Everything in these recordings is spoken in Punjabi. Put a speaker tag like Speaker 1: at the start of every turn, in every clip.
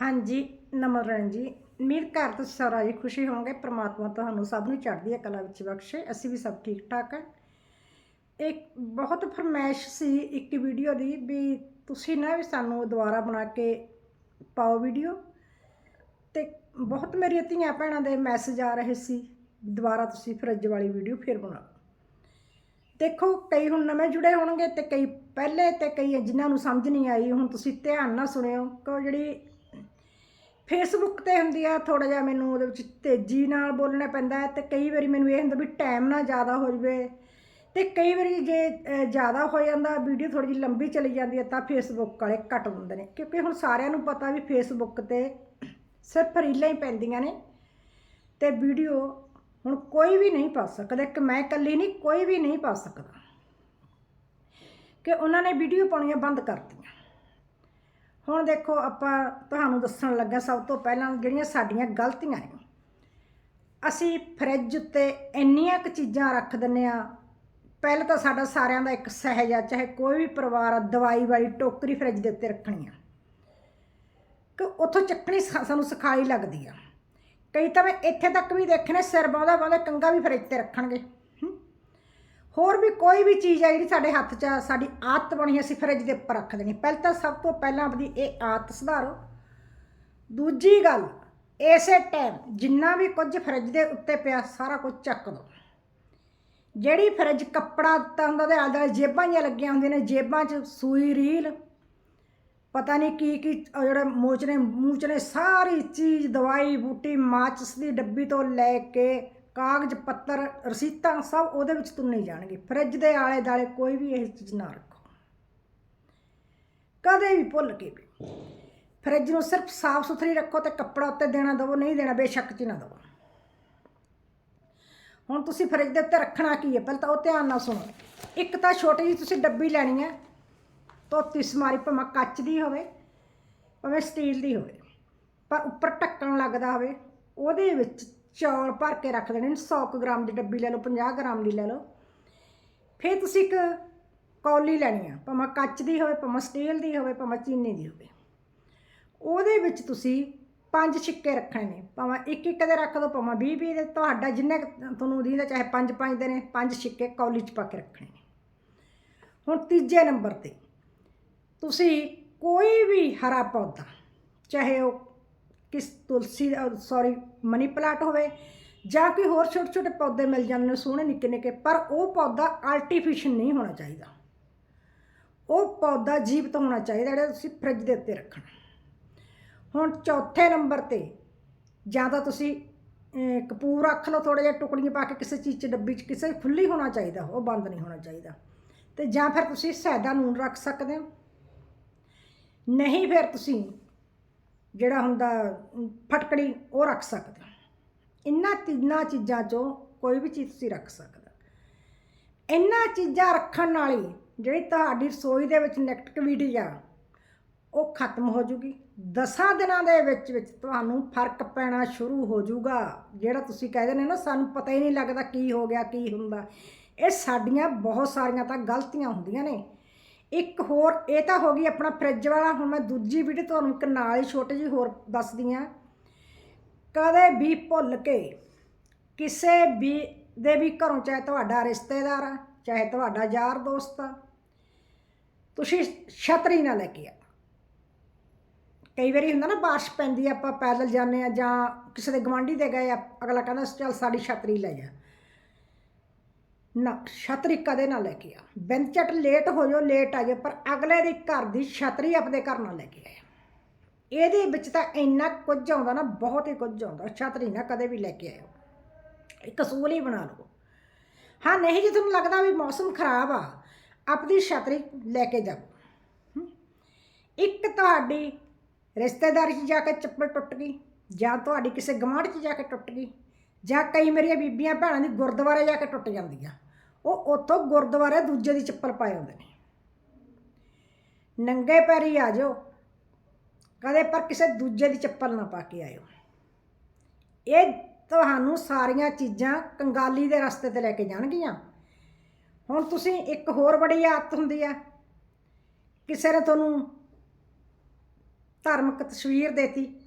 Speaker 1: ਹਾਂਜੀ ਨਮਰਨ ਜੀ। ਮੀਰ ਘਰ ਤੋਂ ਸਾਰਾ ਜੀ ਖੁਸ਼ੀ ਹੋਵੋਗੇ ਪ੍ਰਮਾਤਮਾ ਤੁਹਾਨੂੰ ਸਭ ਨੂੰ ਚੜ੍ਹਦੀ ਕਲਾ ਵਿੱਚ ਬਖਸ਼ੇ, ਅਸੀਂ ਵੀ ਸਭ ਠੀਕ ਠਾਕ ਹੈ। ਇੱਕ ਬਹੁਤ ਫਰਮਾਇਸ਼ ਸੀ ਇੱਕ ਵੀਡੀਓ ਦੀ ਵੀ ਤੁਸੀਂ ਨਾ ਵੀ ਸਾਨੂੰ ਦੁਬਾਰਾ ਬਣਾ ਕੇ ਪਾਓ ਵੀਡੀਓ ਤੇ ਬਹੁਤ ਮੇਰੀਆਂ ਧੀਆਂ ਭੈਣਾਂ ਦੇ ਮੈਸੇਜ ਆ ਰਹੇ ਸੀ, ਦੁਬਾਰਾ ਤੁਸੀਂ ਫਰਿੱਜ ਵਾਲੀ ਵੀਡੀਓ ਫਿਰ ਬਣਾਓ। ਦੇਖੋ, ਕਈ ਹੁਣ ਨਵੇਂ ਜੁੜੇ ਹੋਣਗੇ ਤੇ ਕਈ ਪਹਿਲੇ ਤੇ ਕਈ ਜਿਨ੍ਹਾਂ ਨੂੰ ਸਮਝ ਨਹੀਂ ਆਈ, ਹੁਣ ਤੁਸੀਂ ਧਿਆਨ ਨਾਲ ਸੁਣਿਓ ਕਿ ਉਹ ਜਿਹੜੀ ਫੇਸਬੁੱਕ ਤੇ ਹੁੰਦੀ ਆ ਥੋੜਾ ਜਿਹਾ ਮੈਨੂੰ ਉਹਦੇ ਵਿੱਚ ਤੇਜ਼ੀ ਨਾਲ ਬੋਲਣਾ ਪੈਂਦਾ ਹੈ ਤੇ ਕਈ ਵਾਰੀ ਮੈਨੂੰ ਇਹ ਹੁੰਦਾ ਵੀ ਟਾਈਮ ਨਾ ਜ਼ਿਆਦਾ ਹੋ ਜਵੇ ਤੇ ਕਈ ਵਾਰੀ ਜੇ ਜ਼ਿਆਦਾ ਹੋ ਜਾਂਦਾ ਵੀਡੀਓ ਥੋੜੀ ਜਿਹੀ ਲੰਬੀ ਚਲੀ ਜਾਂਦੀ ਹੈ ਤਾਂ ਫੇਸਬੁੱਕ ਵਾਲੇ ਕੱਟ ਦਿੰਦੇ ਨੇ, ਕਿਉਂਕਿ ਹੁਣ ਸਾਰਿਆਂ ਨੂੰ ਪਤਾ ਵੀ ਫੇਸਬੁੱਕ ਤੇ ਸਿਰਫ ਰੀਲਾਂ ਹੀ ਪੈਂਦੀਆਂ ਨੇ ਤੇ ਵੀਡੀਓ ਹੁਣ ਕੋਈ ਵੀ ਨਹੀਂ ਪਾ ਸਕਦਾ ਕਿ ਮੈਂ ਇਕੱਲੀ ਨਹੀਂ, ਕੋਈ ਵੀ ਨਹੀਂ ਪਾ ਸਕਦਾ। ਕਿ ਉਹਨਾਂ ਨੇ ਵੀਡੀਓ ਪਾਉਣੀਆਂ ਬੰਦ ਕਰ ਦਿੱਤੀਆਂ। ਹੁਣ ਦੇਖੋ ਆਪਾਂ ਤੁਹਾਨੂੰ ਦੱਸਣ ਲੱਗਾ ਸਭ ਤੋਂ ਪਹਿਲਾਂ ਜਿਹੜੀਆਂ ਸਾਡੀਆਂ ਗਲਤੀਆਂ ਨੇ। ਅਸੀਂ ਫਰਿੱਜ ਉੱਤੇ ਇੰਨੀਆਂ ਕੁ ਚੀਜ਼ਾਂ ਰੱਖ ਦਿੰਨੇ ਆ ਪਹਿਲਾਂ ਤਾਂ ਸਾਡਾ ਸਾਰਿਆਂ ਦਾ ਇੱਕ ਸਹਿਜ ਆ, ਚਾਹੇ ਕੋਈ ਵੀ ਪਰਿਵਾਰ ਆ, ਦਵਾਈ ਵਾਲੀ ਟੋਕਰੀ ਫਰਿੱਜ ਦੇ ਉੱਤੇ ਰੱਖਣੀ ਆ। ਕਿ ਉੱਥੋਂ ਚੱਕਣੀ ਸਾ- ਸਾਨੂੰ ਸਿਖਾਈ ਲੱਗਦੀ ਆ। ਕਈ ਤਾਂ ਮੈਂ ਇੱਥੇ ਤੱਕ ਵੀ ਦੇਖੇ ਨੇ, ਸਿਰ ਬਾਉਂਦਾ ਬਾਉਂਦਾ ਕੰਗਾ ਵੀ ਫਰਿੱਜ ਤੇ ਰੱਖਣਗੇ। ਹੋਰ ਵੀ ਕੋਈ ਵੀ ਚੀਜ਼ ਆ ਜਿਹੜੀ ਸਾਡੇ ਹੱਥ 'ਚ ਆ, ਸਾਡੀ ਆਦਤ ਬਣੀ ਅਸੀਂ ਫਰਿੱਜ ਦੇ ਉੱਪਰ ਰੱਖ ਦੇਣੀ। ਪਹਿਲਾਂ ਤਾਂ ਸਭ ਤੋਂ ਪਹਿਲਾਂ ਆਪਣੀ ਇਹ ਆਦਤ ਸੁਧਾਰੋ। ਦੂਜੀ ਗੱਲ ਇਸੇ ਟਾਈਮ ਜਿੰਨਾ ਵੀ ਕੁਝ ਫਰਿੱਜ ਦੇ ਉੱਤੇ ਪਿਆ ਸਾਰਾ ਕੁਝ ਚੱਕ ਦੋ। ਜਿਹੜੀ ਫਰਿੱਜ ਕੱਪੜਾ ਦਿੱਤਾ ਹੁੰਦਾ ਉਹਦੇ ਆਲੇ ਦੁਆਲੇ ਜੇਬਾਂ ਜਿਹੀਆਂ ਲੱਗੀਆਂ ਹੁੰਦੀਆਂ ਨੇ ਜੇਬਾਂ 'ਚ ਸੂਈ ਰੀਲ ਪਤਾ ਨਹੀਂ ਕੀ ਕੀ ਜਿਹੜੇ ਮੋਚਨੇ ਮੂਚਨੇ ਸਾਰੀ ਚੀਜ਼ ਦਵਾਈ ਬੂਟੀ ਮਾਚਸ ਦੀ ਡੱਬੀ ਤੋਂ ਲੈ ਕੇ ਕਾਗਜ਼, ਪੱਤਰ, ਰਸੀਤਾਂ ਸਭ ਉਹਦੇ ਵਿੱਚ ਤੁੰਨੇ ਜਾਣਗੇ। ਫਰਿੱਜ ਦੇ ਆਲੇ ਦਾਲੇ ਕੋਈ ਵੀ ਇਹ ਚੀਜ਼ ਨਾ ਰੱਖੋ। ਕਦੇ ਵੀ ਭੁੱਲ ਕੇ ਵੀ। ਫਰਿੱਜ ਨੂੰ ਸਿਰਫ ਸਾਫ਼ ਸੁਥਰੀ ਰੱਖੋ ਤੇ ਕੱਪੜਾ ਉੱਤੇ ਦੇਣਾ ਦਵੋ, ਨਹੀਂ ਦੇਣਾ, ਬੇਸ਼ੱਕ ਚ ਨਾ ਦਵੋ। ਹੁਣ ਤੁਸੀਂ ਫਰਿੱਜ ਦੇ ਉੱਤੇ ਰੱਖਣਾ ਕੀ ਹੈ? ਪਹਿਲਾਂ ਤਾਂ ਉਹ ਧਿਆਨ ਨਾਲ ਸੁਣੋ। ਇੱਕ ਤਾਂ ਛੋਟੀ ਜਿਹੀ ਤੁਸੀਂ ਡੱਬੀ ਲੈਣੀ ਹੈ। ਧੋਤੀ ਸਮਾਰੀ ਭਾਵੇਂ ਕੱਚ ਦੀ ਹੋਵੇ, ਭਾਵੇਂ ਸਟੀਲ ਦੀ ਹੋਵੇ, ਪਰ ਉੱਪਰ ਢੱਕਣ ਲੱਗਦਾ ਹੋਵੇ, ਉਹਦੇ ਵਿੱਚ ਚੌਲ ਭਰ ਕੇ ਰੱਖ ਦੇਣੇ ਨੇ 100 ਕੁ ਗ੍ਰਾਮ ਦੀ ਡੱਬੀ ਲੈ ਲਓ 50 ਗ੍ਰਾਮ ਦੀ ਲੈ ਲਓ। ਫਿਰ ਤੁਸੀਂ ਇੱਕ ਕੌਲੀ ਲੈਣੀ ਆ, ਭਾਵੇਂ ਕੱਚ ਦੀ ਹੋਵੇ, ਭਾਵੇਂ ਸਟੀਲ ਦੀ ਹੋਵੇ, ਭਾਵੇਂ ਚੀਨੀ ਦੀ ਹੋਵੇ। ਉਹਦੇ ਵਿੱਚ ਤੁਸੀਂ ਪੰਜ ਛਿੱਕੇ ਰੱਖਣੇ ਨੇ, ਭਾਵੇਂ ਇੱਕ ਇੱਕ ਦੇ ਰੱਖ ਦਿਓ ਭਾਵੇਂ 20 20 ਦੇ, ਤੁਹਾਡਾ ਜਿੰਨੇ ਕੁ ਤੁਹਾਨੂੰ ਦੀਦਾ ਚਾਹੇ ਪੰਜ ਪੰਜ ਦੇ ਨੇ, ਪੰਜ ਛਿੱਕੇ ਕੌਲੀ 'ਚ ਪਾ ਕੇ ਰੱਖਣੇ ਨੇ। ਹੁਣ ਤੀਜੇ ਨੰਬਰ ਤੇ, ਤੁਸੀਂ ਕੋਈ ਵੀ ਹਰਾ ਪੌਦਾ, ਚਾਹੇ ਉਹ ਕਿਸ ਤੁਲਸੀ ਸੌਰੀ ਮਨੀ ਪਲਾਂਟ ਹੋਵੇ ਜਾਂ ਕੋਈ ਹੋਰ ਛੋਟੇ ਛੋਟੇ ਪੌਦੇ ਮਿਲ ਜਾਂਦੇ ਨੇ ਸੋਹਣੇ ਨਿੱਕੇ ਨਿੱਕੇ, ਪਰ ਉਹ ਪੌਦਾ ਆਰਟੀਫੀਸ਼ੀਅਲ ਨਹੀਂ ਹੋਣਾ ਚਾਹੀਦਾ। ਉਹ ਪੌਦਾ ਜੀਵਤ ਹੋਣਾ ਚਾਹੀਦਾ, ਜਿਹੜਾ ਤੁਸੀਂ ਫ੍ਰਿਜ ਦੇ ਉੱਤੇ ਰੱਖਣਾ। ਹੁਣ ਚੌਥੇ ਨੰਬਰ ਤੇ, ਜਾਂ ਤਾਂ ਤੁਸੀਂ ਕਪੂਰ ਰੱਖ ਲਓ ਥੋੜੇ ਜਿਹਾ ਟੁਕੜੀਆਂ ਪਾ ਕੇ ਕਿਸੇ ਚੀਜ਼ 'ਚ, ਡੱਬੀ 'ਚ, ਕਿਸੇ ਖੁੱਲੀ ਹੋਣਾ ਚਾਹੀਦਾ, ਉਹ ਬੰਦ ਨਹੀਂ ਹੋਣਾ ਚਾਹੀਦਾ। ਤੇ ਜਾਂ ਫਿਰ ਤੁਸੀਂ ਸੈਦਾ ਨੂਨ ਰੱਖ ਸਕਦੇ ਹੋ। ਨਹੀਂ ਫਿਰ ਤੁਸੀਂ ਜਿਹੜਾ ਹੁੰਦਾ ਫਟਕੜੀ, ਉਹ ਰੱਖ ਸਕਦੇ। ਹੋ ਇਹਨਾਂ ਤਿੰਨਾਂ ਚੀਜ਼ਾਂ 'ਚੋਂ ਕੋਈ ਵੀ ਚੀਜ਼ ਤੁਸੀਂ ਰੱਖ ਸਕਦਾ। ਇਹਨਾਂ ਚੀਜ਼ਾਂ ਰੱਖਣ ਨਾਲ ਹੀ ਜਿਹੜੀ ਤੁਹਾਡੀ ਰਸੋਈ ਦੇ ਵਿੱਚ ਨੈਗੇਟਿਵਿਟੀ ਆ, ਉਹ ਖਤਮ ਹੋ ਜੂਗੀ। ਦਸਾਂ ਦਿਨਾਂ ਦੇ ਵਿੱਚ ਵਿੱਚ ਤੁਹਾਨੂੰ ਫ਼ਰਕ ਪੈਣਾ ਸ਼ੁਰੂ ਹੋ ਜਾਊਗਾ ਜਿਹੜਾ ਤੁਸੀਂ ਕਹਿੰਦੇ ਨੇ ਨਾ, ਸਾਨੂੰ ਪਤਾ ਹੀ ਨਹੀਂ ਲੱਗਦਾ ਕੀ ਹੋ ਗਿਆ, ਕੀ ਹੁੰਦਾ। ਇਹ ਸਾਡੀਆਂ ਬਹੁਤ ਸਾਰੀਆਂ ਤਾਂ ਗਲਤੀਆਂ ਹੁੰਦੀਆਂ ਨੇ। ਇੱਕ ਹੋਰ, ਇਹ ਤਾਂ ਹੋ ਗਈ ਆਪਣਾ ਫ੍ਰਿਜ ਵਾਲਾ, ਹੁਣ ਮੈਂ ਦੂਜੀ ਵੀਡੀਓ ਤੁਹਾਨੂੰ ਇੱਕ ਨਾਲ ਹੀ ਛੋਟੀ ਜਿਹੀ ਹੋਰ ਦੱਸਦੀ ਆ ਕਦੇ ਵੀ ਭੁੱਲ ਕੇ ਕਿਸੇ ਵੀ ਦੇ ਵੀ ਘਰੋਂ, ਚਾਹੇ ਤੁਹਾਡਾ ਰਿਸ਼ਤੇਦਾਰ ਆ, ਚਾਹੇ ਤੁਹਾਡਾ ਯਾਰ ਦੋਸਤ ਆ, ਤੁਸੀਂ ਛਤਰੀ ਨਾ ਲੈ ਕੇ ਆ। ਕਈ ਵਾਰੀ ਹੁੰਦਾ ਨਾ, ਬਾਰਿਸ਼ ਪੈਂਦੀ ਆ, ਆਪਾਂ ਪੈਦਲ ਜਾਂਦੇ ਆ ਜਾਂ ਕਿਸੇ ਦੇ ਗਵਾਂਢੀ ਦੇ ਗਏ ਆ, ਅਗਲਾ ਕਹਿੰਦਾ, ਚੱਲ ਸਾਡੀ ਛਤਰੀ ਲੈ ਜਾ। ਨਾ ਛਤਰੀ ਕਦੇ ਨਾ ਲੈ ਕੇ ਆ। ਬਿੰਦ ਲੇਟ ਹੋ ਜਾਓ, ਲੇਟ ਆ ਜਾਓ, ਪਰ ਅਗਲੇ ਦੇ ਘਰ ਦੀ ਛਤਰੀ ਆਪਣੇ ਘਰ ਨਾਲ ਲੈ ਕੇ ਆਇਆ ਇਹਦੇ ਵਿੱਚ ਤਾਂ ਇੰਨਾ ਕੁਝ ਆਉਂਦਾ ਨਾ, ਬਹੁਤ ਹੀ ਕੁਝ ਆਉਂਦਾ ਛਤਰੀ ਨਾ ਕਦੇ ਵੀ ਲੈ ਕੇ ਆਇਓ। ਇੱਕ ਅਸੂਲ ਹੀ ਬਣਾ ਲਓ। ਹਾਂ, ਨਹੀਂ ਜੇ, ਤੁਹਾਨੂੰ ਲੱਗਦਾ ਵੀ ਮੌਸਮ ਖਰਾਬ ਆ? ਆਪਣੀ ਛਤਰੀ ਲੈ ਕੇ ਜਾਓ। ਇੱਕ ਤੁਹਾਡੀ ਰਿਸ਼ਤੇਦਾਰੀ 'ਚ ਜਾ ਕੇ ਚੱਪਲ ਟੁੱਟ ਗਈ, ਜਾਂ ਤੁਹਾਡੀ ਕਿਸੇ ਗਵਾਂਢ 'ਚ ਜਾ ਕੇ ਟੁੱਟ ਗਈ ਜਾਂ ਕਈ ਮੇਰੀਆਂ ਬੀਬੀਆਂ ਭੈਣਾਂ ਦੀ ਗੁਰਦੁਆਰੇ ਜਾ ਕੇ ਟੁੱਟ ਜਾਂਦੀਆਂ। ਉਹ ਉੱਥੋਂ ਗੁਰਦੁਆਰੇ ਦੂਜੇ ਦੀ ਚੱਪਲ ਪਾਏ ਹੁੰਦੇ ਨੇ। ਨੰਗੇ ਪੈਰੀ ਆ ਜਾਓ। ਕਦੇ ਪਰ ਕਿਸੇ ਦੂਜੇ ਦੀ ਚੱਪਲ ਨਾ ਪਾ ਕੇ ਆਇਓ। ਇਹ ਤੁਹਾਨੂੰ ਸਾਰੀਆਂ ਚੀਜ਼ਾਂ ਕੰਗਾਲੀ ਦੇ ਰਸਤੇ ਤੇ ਲੈ ਕੇ ਜਾਣਗੀਆਂ। ਹੁਣ ਤੁਸੀਂ ਇੱਕ ਹੋਰ ਬੜੀ ਆਦਤ ਹੁੰਦੀ ਆ। ਕਿਸੇ ਨੇ ਤੁਹਾਨੂੰ ਧਾਰਮਿਕ ਤਸਵੀਰ ਦੇਤੀ।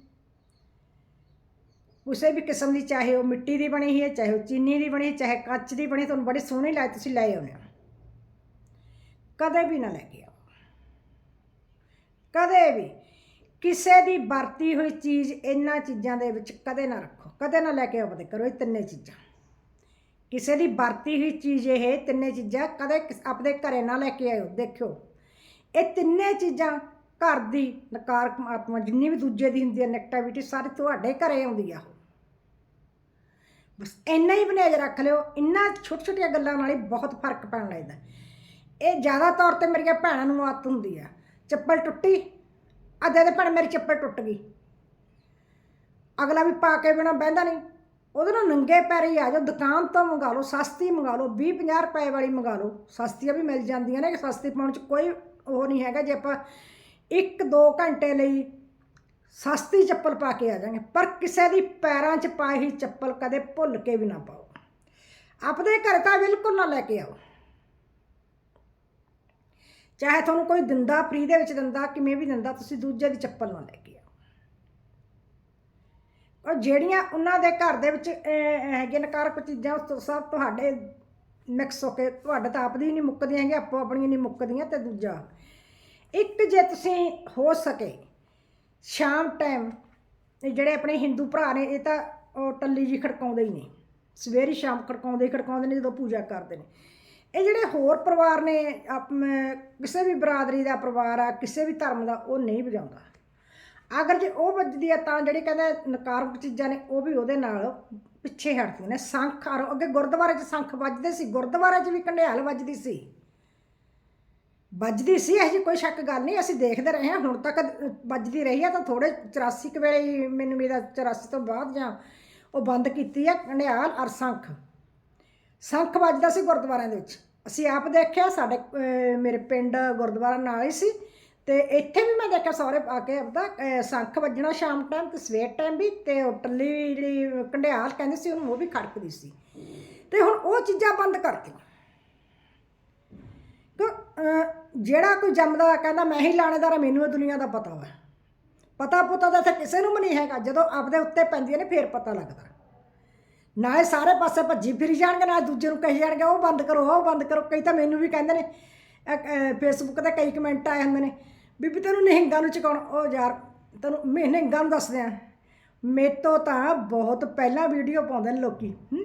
Speaker 1: ਕਿਸੇ ਵੀ ਕਿਸਮ ਦੀ, ਚਾਹੇ ਉਹ ਮਿੱਟੀ ਦੀ ਬਣੀ ਹੈ, ਚਾਹੇ ਉਹ ਚੀਨੀ ਦੀ ਬਣੀ ਚਾਹੇ ਕੱਚ ਦੀ ਬਣੀ, ਤੁਹਾਨੂੰ ਬੜੀ ਸੋਹਣੀ ਲਾਏ ਤੁਸੀਂ ਲੈ ਆਉਂਦੇ ਹੋ। ਕਦੇ ਵੀ ਨਾ ਲੈ ਕੇ ਆਓ। ਕਦੇ ਵੀ ਕਿਸੇ ਦੀ ਵਰਤੀ ਹੋਈ ਚੀਜ਼ ਇਹਨਾਂ ਚੀਜ਼ਾਂ ਦੇ ਵਿੱਚ ਕਦੇ ਨਾ ਰੱਖੋ। ਕਦੇ ਨਾ ਲੈ ਕੇ ਆਓ ਤੇ ਕਰੋ ਇਹ ਤਿੰਨੇ ਚੀਜ਼ਾਂ। ਕਿਸੇ ਦੀ ਵਰਤੀ ਹੋਈ ਚੀਜ਼ ਇਹ ਤਿੰਨੇ ਚੀਜ਼ਾਂ, ਕਦੇ ਆਪਣੇ ਘਰੇ ਨਾ ਲੈ ਕੇ ਆਇਓ, ਦੇਖਿਓ। ਇਹ ਤਿੰਨੇ ਚੀਜ਼ਾਂ ਘਰ ਦੀ ਨਕਾਰਾਤਮਕ ਜਿੰਨੀ ਵੀ ਦੂਜੇ ਦੀ ਹੁੰਦੀ ਹੈ ਨੈਗੇਟਿਵਿਟੀ ਸਾਰੀ ਤੁਹਾਡੇ ਘਰੇ ਆਉਂਦੀ ਆ। ਬਸ ਇੰਨਾ ਹੀ ਬਨੇਜ ਰੱਖ ਲਿਓ, ਇੰਨਾ ਛੋਟੀ ਛੋਟੀਆਂ ਗੱਲਾਂ ਨਾਲ ਹੀ ਬਹੁਤ ਫ਼ਰਕ ਪੈਣ ਲੱਗਦਾ ਇਹ ਜ਼ਿਆਦਾ ਤੌਰ ਤੇ ਮੇਰੀਆਂ ਭੈਣਾਂ ਨੂੰ ਆਦਤ ਹੁੰਦੀ ਆ। ਚੱਪਲ ਟੁੱਟੀ, ਅੱਧੇ ਦੇ ਭੈਣ ਮੇਰੀ ਚੱਪਲ ਟੁੱਟ ਗਈ। ਅਗਲਾ ਵੀ ਪਾ ਕੇ ਬਿਨਾ ਬਹਿੰਦਾ ਨਹੀਂ। ਉਹਦੇ ਨਾਲ ਨੰਗੇ ਪੈਰ ਹੀ ਆ ਜਾਓ, ਦੁਕਾਨ ਤੋਂ ਮੰਗਾ ਲਓ, ਸਸਤੀ ਮੰਗਾ ਲਓ 20 50 ਰੁਪਏ ਵਾਲੀ ਮੰਗਾ ਲਓ। ਸਸਤੀਆਂ ਵੀ ਮਿਲ ਜਾਂਦੀਆਂ ਨੇ ਕਿ ਸਸਤੀ ਪਾਉਣ ਚ ਕੋਈ ਉਹ ਨਹੀਂ ਹੈਗਾ। ਜੇ ਆਪਾਂ 1-2 ਘੰਟੇ ਲਈ ਸਸਤੀ ਚੱਪਲ ਪਾ ਕੇ ਆ ਜਾਵਾਂਗੇ ਪਰ ਕਿਸੇ ਦੀ ਪੈਰਾਂ 'ਚ ਪਾਈ ਹੀ ਚੱਪਲ ਕਦੇ ਭੁੱਲ ਕੇ ਵੀ ਨਾ ਪਾਓ। ਆਪਦੇ ਘਰ ਤਾਂ ਬਿਲਕੁਲ ਨਾ ਲੈ ਕੇ ਆਓ। ਚਾਹੇ ਤੁਹਾਨੂੰ ਕੋਈ ਦਿੰਦਾ ਫ੍ਰੀ ਦੇ ਵਿੱਚ ਦਿੰਦਾ ਕਿਵੇਂ ਵੀ ਦਿੰਦਾ ਤੁਸੀਂ ਦੂਜੇ ਦੀ ਚੱਪਲ ਨਾ ਲੈ ਕੇ ਆਓ। ਔਰ ਜਿਹੜੀਆਂ ਉਹਨਾਂ ਦੇ ਘਰ ਦੇ ਵਿੱਚ ਅਹ, ਹੈਗੇ ਨਕਾਰਕ ਚੀਜ਼ਾਂ ਉਸ ਸਭ ਤੁਹਾਡੇ ਮਿਕਸ ਹੋ ਕੇ ਤੁਹਾਡੇ ਤਾਂ ਆਪਦੀ ਨਹੀਂ ਮੁੱਕਦੀਆਂ ਹੈਗੀਆਂ ਆਪੋ ਆਪਣੀਆਂ ਨਹੀਂ ਮੁੱਕਦੀਆਂ ਤੇ ਦੂਜਾ। ਇੱਕ ਜੇ ਤੁਸੀਂ ਹੋ ਸਕੇ ਸ਼ਾਮ ਟਾਈਮ ਇਹ ਜਿਹੜੇ ਆਪਣੇ ਹਿੰਦੂ ਭਰਾ ਨੇ, ਇਹ ਤਾਂ ਉਹ ਟੱਲੀ ਜੀ ਖੜਕਾਉਂਦੇ ਹੀ ਨੇ। ਸਵੇਰੇ ਸ਼ਾਮ ਖੜਕਾਉਂਦੇ ਹੀ ਖੜਕਾਉਂਦੇ ਨੇ ਜਦੋਂ ਪੂਜਾ ਕਰਦੇ ਨੇ। ਇਹ ਜਿਹੜੇ ਹੋਰ ਪਰਿਵਾਰ ਨੇ, ਆਪ- ਕਿਸੇ ਵੀ ਬਰਾਦਰੀ ਦਾ ਪਰਿਵਾਰ ਆ, ਕਿਸੇ ਵੀ ਧਰਮ ਦਾ, ਉਹ ਨਹੀਂ ਵਜਾਉਂਦਾ। ਅਗਰ ਜੇ ਉਹ ਵੱਜਦੀ ਆ ਤਾਂ ਜਿਹੜੇ ਕਹਿੰਦੇ ਨਕਾਰਕ ਚੀਜ਼ਾਂ ਨੇ, ਉਹ ਵੀ ਉਹਦੇ ਨਾਲ ਪਿੱਛੇ ਹਟਦੀਆਂ ਨੇ। ਸੰਖ ਅੱਗੇ ਗੁਰਦੁਆਰੇ 'ਚ ਸੰਖ ਵੱਜਦੇ ਸੀ, ਗੁਰਦੁਆਰੇ 'ਚ ਵੀ ਕੰਡਿਆਲ ਵੱਜਦੀ ਸੀ। ਵੱਜਦੀ ਸੀ, ਇਹ ਜੀ ਕੋਈ ਸ਼ੱਕ ਗੱਲ ਨਹੀਂ, ਅਸੀਂ ਦੇਖਦੇ ਰਹੇ ਹਾਂ। ਹੁਣ ਤੱਕ ਵੱਜਦੀ ਰਹੀ ਆ ਤਾਂ ਥੋੜੇ 84 ਕੁ ਵੇਲੇ ਹੀ ਮੈਨੂੰ ਮੇਰਾ 84 ਤੋਂ ਬਾਅਦ ਜਾਂ ਉਹ ਬੰਦ ਕੀਤੀ ਆ ਕੰਡਿਆਲ ਔਰ ਸੰਖ। ਸੰਖ ਵੱਜਦਾ ਸੀ ਗੁਰਦੁਆਰਿਆਂ ਦੇ ਵਿੱਚ। ਅਸੀਂ ਆਪ ਦੇਖਿਆ, ਸਾਡੇ ਮੇਰੇ ਪਿੰਡ ਗੁਰਦੁਆਰਾ ਨਾਲ ਹੀ ਸੀ ਤੇ ਇੱਥੇ ਵੀ ਮੈਂ ਦੇਖਿਆ ਸਾਰੇ ਆ ਕੇ ਆਪਦਾ ਸੰਖ ਵੱਜਣਾ ਸ਼ਾਮ ਟਾਈਮ ਤੇ ਸਵੇਰ ਟਾਈਮ ਵੀ ਤੇ ਉਹ ਟੱਲੀ ਜਿਹੜੀ ਕੰਡਿਆਲ ਕਹਿੰਦੇ ਸੀ, ਉਹਨੂੰ ਉਹ ਵੀ ਖੜਕਦੀ ਸੀ। ਤੇ ਹੁਣ ਉਹ ਚੀਜ਼ਾਂ ਬੰਦ ਕਰਤੀਆਂ ਜਿਹੜਾ ਕੋਈ ਜੰਮਦਾ ਕਹਿੰਦਾ ਮੈਂ ਹੀ ਲਾਣੇਦਾਰ ਹਾਂ, ਮੈਨੂੰ ਇਹ ਦੁਨੀਆ ਦਾ ਪਤਾ ਵਾ। ਪਤਾ ਪੁੱਤਾ ਤਾਂ ਇੱਥੇ ਕਿਸੇ ਨੂੰ ਵੀ ਨਹੀਂ ਹੈਗਾ, ਜਦੋਂ ਆਪਦੇ ਉੱਤੇ ਪੈਂਦੀਆਂ ਨੇ, ਫੇਰ ਪਤਾ ਲੱਗਦਾ। ਨਾ ਇਹ ਸਾਰੇ ਪਾਸੇ ਭੱਜੀ ਫਿਰੀ ਜਾਣਗੇ ਨਾਲ ਦੂਜੇ ਨੂੰ ਕਹੀ ਜਾਣਗੇ, ਉਹ ਬੰਦ ਕਰੋ, ਉਹ ਬੰਦ ਕਰੋ। ਕਈ ਤਾਂ ਮੈਨੂੰ ਵੀ ਕਹਿੰਦੇ ਨੇ ਫੇਸਬੁੱਕ ਤੇ ਕਈ ਕਮੈਂਟ ਆਏ ਹੁੰਦੇ ਨੇ, ਬੀਬੀ ਤੈਨੂੰ ਨਿਹੰਗਾਂ ਨੂੰ ਚਕਾਉਣ, ਉਹ ਯਾਰ ਤੈਨੂੰ ਮੈਂ ਨਿਹੰਗਾਂ ਨੂੰ ਦੱਸਦੇ ਆ ਮੇਤੋਂ ਤਾਂ ਬਹੁਤ ਪਹਿਲਾਂ ਵੀਡੀਓ ਪਾਉਂਦੇ ਨੇ ਲੋਕੀ, ਹੂੰ।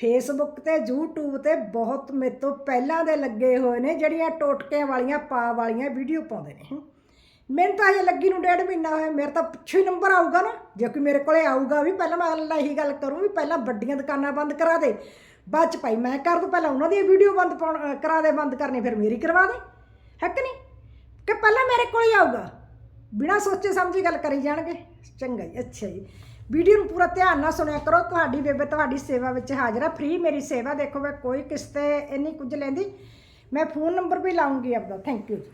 Speaker 1: ਫੇਸਬੁੱਕ ਤੇ, YouTube ਤੇ ਬਹੁਤ ਮੇਰੇ ਤੋਂ ਪਹਿਲਾਂ ਦੇ ਲੱਗੇ ਹੋਏ ਨੇ, ਜਿਹੜੀਆਂ ਟੋਟਕਿਆਂ ਵਾਲੀਆਂ, ਪਾ ਵਾਲੀਆਂ ਵੀਡੀਓ ਪਾਉਂਦੇ ਨੇ। ਮੈਨੂੰ ਤਾਂ ਹਜੇ ਲੱਗੀ ਨੂੰ ਡੇਢ ਮਹੀਨਾ ਹੋਇਆ, ਮੇਰੇ ਤਾਂ ਪਿੱਛੇ ਹੀ ਨੰਬਰ ਆਊਗਾ ਨਾ। ਜੇ ਕੋਈ ਮੇਰੇ ਕੋਲੇ ਆਊਗਾ ਵੀ, ਪਹਿਲਾਂ ਮੈਂ ਅਗਲਾ ਇਹੀ ਗੱਲ ਕਰੂੰ ਵੀ ਪਹਿਲਾਂ ਵੱਡੀਆਂ ਦੁਕਾਨਾਂ ਬੰਦ ਕਰਾ ਦੇ। ਬਾਅਦ ਚ ਭਾਈ ਮੈਂ ਕਰ ਦੂੰ, ਪਹਿਲਾਂ ਉਹਨਾਂ ਦੀ ਵੀਡੀਓ ਬੰਦ ਪਾਉਣ ਕਰਾ ਦੇ, ਬੰਦ ਕਰਨੀ, ਫਿਰ ਮੇਰੀ ਕਰਵਾ ਦੇ। ਹੈ ਕਿ ਨਹੀਂ? ਕਿ ਪਹਿਲਾਂ ਮੇਰੇ ਕੋਲ ਹੀ ਆਊਗਾ। ਬਿਨਾਂ ਸੋਚੇ ਸਮਝੇ ਗੱਲ ਕਰੀ ਜਾਣਗੇ। ਚੰਗਾ ਜੀ, ਅੱਛਾ ਜੀ। ਵੀਡੀਓ ਨੂੰ ਪੂਰਾ ਧਿਆਨ ਨਾਲ ਸੁਣਿਆ ਕਰੋ। ਤੁਹਾਡੀ ਬੇਬੇ ਤੁਹਾਡੀ ਸੇਵਾ ਵਿੱਚ ਹਾਜ਼ਰ ਆ। ਫ੍ਰੀ ਮੇਰੀ ਸੇਵਾ ਦੇਖੋ ਮੈਂ ਕੋਈ ਕਿਸ ਤੇ ਇੰਨੀ ਕੁਝ ਲੈਂਦੀ। ਮੈਂ ਫੋਨ ਨੰਬਰ ਵੀ ਲਾਉਂਗੀ ਆਪਦਾ। ਥੈਂਕ ਯੂ ਜੀ।